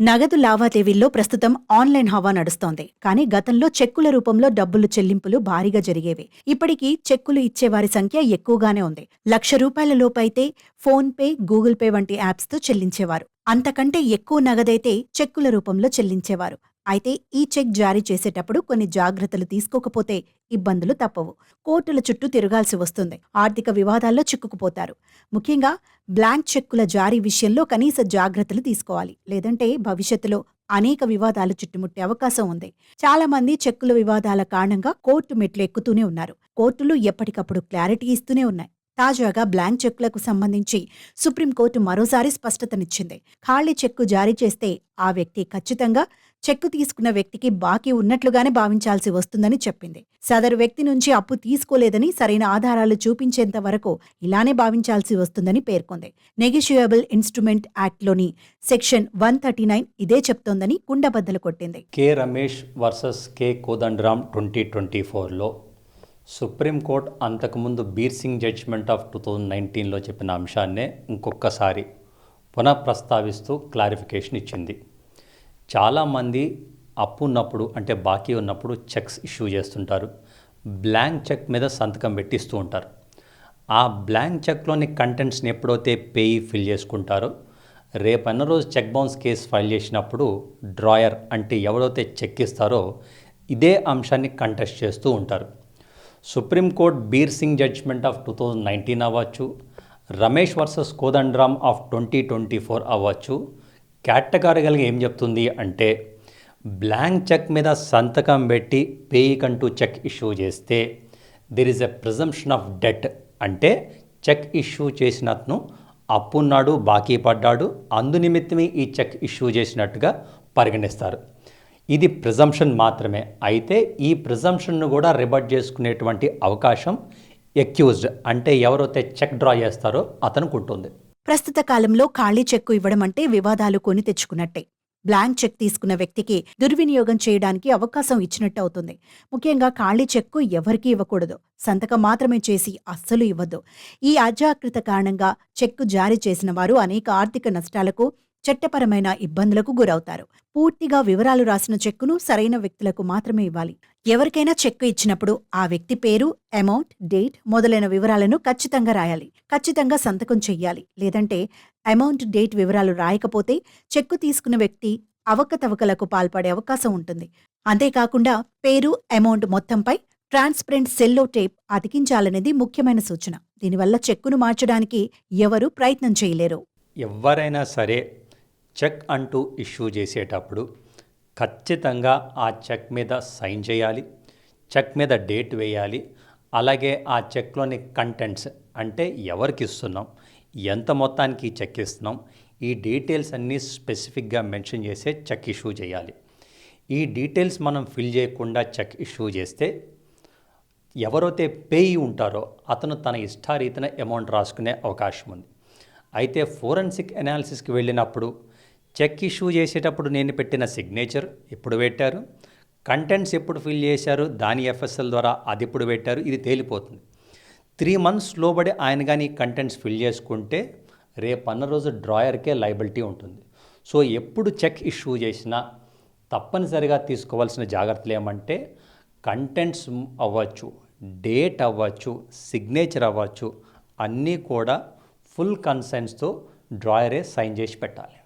నగదు లావాదేవీల్లో ప్రస్తుతం ఆన్లైన్ హవా నడుస్తోంది. కానీ గతంలో చెక్కుల రూపంలో డబ్బులు చెల్లింపులు భారీగా జరిగేవి. ఇప్పటికీ చెక్కులు ఇచ్చేవారి సంఖ్య ఎక్కువగానే ఉంది. లక్ష రూపాయల లోపైతే ఫోన్ పే గూగుల్ పే వంటి యాప్స్తో చెల్లించేవారు. అంతకంటే ఎక్కువ నగదైతే చెక్కుల రూపంలో చెల్లించేవారు. అయితే ఈ చెక్ జారీ చేసేటప్పుడు కొన్ని జాగ్రత్తలు తీసుకోకపోతే ఇబ్బందులు తప్పవు. కోర్టుల చుట్టూ తిరగాల్సి వస్తుంది. ఆర్థిక వివాదాల్లో చిక్కుకుపోతారు. ముఖ్యంగా బ్లాంక్ చెక్కుల జారీ విషయంలో కనీస జాగ్రత్తలు తీసుకోవాలి. లేదంటే భవిష్యత్తులో అనేక వివాదాలు చుట్టుముట్టే అవకాశం ఉంది. చాలా మంది చెక్కుల వివాదాల కారణంగా కోర్టు మెట్లు ఎక్కుతూనే ఉన్నారు. కోర్టులు ఎప్పటికప్పుడు క్లారిటీ ఇస్తూనే ఉన్నాయి. తాజాగా బ్లాంక్ చెక్కులకు సంబంధించి సుప్రీంకోర్టు మరోసారి స్పష్టతనిచ్చింది. ఖాళీ చెక్కు జారీ చేస్తే ఆ వ్యక్తి ఖచ్చితంగా చెక్కు తీసుకున్న వ్యక్తికి బాకీ ఉన్నట్లుగానే భావించాల్సి వస్తుందని చెప్పింది. సదరు వ్యక్తి నుంచి అప్పు తీసుకోలేదని సరైన ఆధారాలు చూపించేంత వరకు ఇలానే భావించాల్సి వస్తుందని పేర్కొంది. నెగిషియబుల్ ఇన్స్ట్రుమెంట్ యాక్ట్లోని సెక్షన్ వన్ థర్టీ నైన్ ఇదే చెప్తోందని కుండబద్దలు కొట్టింది. K Ramesh versus K Kodandaram twenty twenty ఫోర్లో సుప్రీంకోర్టు అంతకుముందు Bir Singh judgement of two thousand నైన్టీన్లో చెప్పిన అంశాన్నే ఇంకొకసారి పునః ప్రస్తావిస్తూ క్లారిఫికేషన్ ఇచ్చింది. చాలామంది అప్పు ఉన్నప్పుడు అంటే బాకీ ఉన్నప్పుడు చెక్స్ ఇష్యూ చేస్తుంటారు. బ్లాంక్ చెక్ మీద సంతకం పెట్టిస్తూ ఉంటారు. ఆ బ్లాంక్ చెక్లోని కంటెంట్స్ని ఎప్పుడైతే పేయి ఫిల్ చేసుకుంటారో రేపన్న రోజు చెక్ బౌన్స్ కేసు ఫైల్ చేసినప్పుడు డ్రాయర్ అంటే ఎవరైతే చెక్ ఇస్తారో ఇదే అంశాన్ని కంటెస్ట్ చేస్తూ ఉంటారు. Supreme court Bir Singh judgement of two thousand nineteen అవ్వచ్చు Ramesh versus Kodandaram of twenty twenty four అవ్వచ్చు కేటగారికల్గా ఏం చెప్తుంది అంటే బ్లాంక్ చెక్ మీద సంతకం పెట్టి పేయి కంటూ చెక్ ఇష్యూ చేస్తే there is a presumption of debt అంటే చెక్ ఇష్యూ చేసిన అతను అప్పున్నాడు బాకీ పడ్డాడు అందు నిమిత్తమే ఈ చెక్ ఇష్యూ చేసినట్టుగా పరిగణిస్తారు. ఇది ప్రిజంప్షన్ మాత్రమే. అయితే ఈ ప్రిజంప్షన్ను కూడా రిబట్ చేసుకునేటువంటి అవకాశం ఎక్యూజ్డ్ అంటే ఎవరైతే చెక్ డ్రా చేస్తారో అతనికి ఉంటుంది. ప్రస్తుత కాలంలో ఖాళీ చెక్కు ఇవ్వడం అంటే వివాదాలు కొని తెచ్చుకున్నట్టే. బ్లాంక్ చెక్ తీసుకున్న వ్యక్తికి దుర్వినియోగం చేయడానికి అవకాశం ఇచ్చినట్టు అవుతుంది ముఖ్యంగా ఖాళీ చెక్కు ఎవరికీ ఇవ్వకూడదు. సంతకం మాత్రమే చేసి అస్సలు ఇవ్వద్దు. ఈ అజాగ్రత్త కారణంగా చెక్కు జారీ చేసిన వారు అనేక ఆర్థిక నష్టాలకు చట్టపరమైన ఇబ్బందులకు గురవుతారు. పూర్తిగా వివరాలు రాసిన చెక్కును సరైన వ్యక్తులకు మాత్రమే ఇవ్వాలి. ఎవరికైనా చెక్కు ఇచ్చినప్పుడు ఆ వ్యక్తి పేరు అమౌంట్ డేట్ మొదలైన వివరాలను ఖచ్చితంగా రాయాలి. ఖచ్చితంగా సంతకం చెయ్యాలి. లేదంటే అమౌంట్ డేట్ వివరాలు రాయకపోతే చెక్కు తీసుకున్న వ్యక్తి అవకతవకలకు పాల్పడే అవకాశం ఉంటుంది. అంతేకాకుండా పేరు అమౌంట్ మొత్తంపై ట్రాన్స్పరెంట్ సెల్లో టేప్ అతికించాలనేది ముఖ్యమైన సూచన. దీనివల్ల చెక్కును మార్చడానికి ఎవరూ ప్రయత్నం చేయలేరు. ఎవరైనా సరే చెక్ అంటూ ఇష్యూ చేసేటప్పుడు ఖచ్చితంగా ఆ చెక్ మీద సైన్ చేయాలి చెక్ మీద డేట్ వేయాలి అలాగే ఆ చెక్లోని కంటెంట్స్ అంటే ఎవరికి ఇస్తున్నాం ఎంత మొత్తానికి చెక్ ఇస్తున్నాం ఈ డీటెయిల్స్ అన్నీ స్పెసిఫిక్గా మెన్షన్ చేసే చెక్ ఇష్యూ చేయాలి. ఈ డీటెయిల్స్ మనం ఫిల్ చేయకుండా చెక్ ఇష్యూ చేస్తే ఎవరైతే పేయి ఉంటారో అతను తన ఇష్టారీతిన అమౌంట్ రాసుకునే అవకాశం ఉంది. అయితే ఫోరెన్సిక్ అనాలిసిస్కి వెళ్ళినప్పుడు చెక్ ఇష్యూ చేసేటప్పుడు నేను పెట్టిన సిగ్నేచర్ ఎప్పుడు పెట్టారు? కంటెంట్స్ ఎప్పుడు ఫిల్ చేశారు? దాని ఎఫ్ఎస్ఎల్ ద్వారా అది ఎప్పుడు పెట్టారు? ఇది తేలిపోతుంది. త్రీ మంత్స్ లోబడి ఆయన కానీ కంటెంట్స్ ఫిల్ చేసుకుంటే రేపు అన్న రోజు డ్రాయర్కే లైబిలిటీ ఉంటుంది. సో ఎప్పుడు చెక్ ఇష్యూ చేసినా తప్పనిసరిగా తీసుకోవాల్సిన జాగ్రత్తలు ఏమంటే కంటెంట్స్ అవ్వచ్చు డేట్ అవ్వచ్చు సిగ్నేచర్ అవ్వచ్చు అన్నీ కూడా ఫుల్ కన్సెన్స్తో డ్రాయరే సైన్ చేసి పెట్టాలి.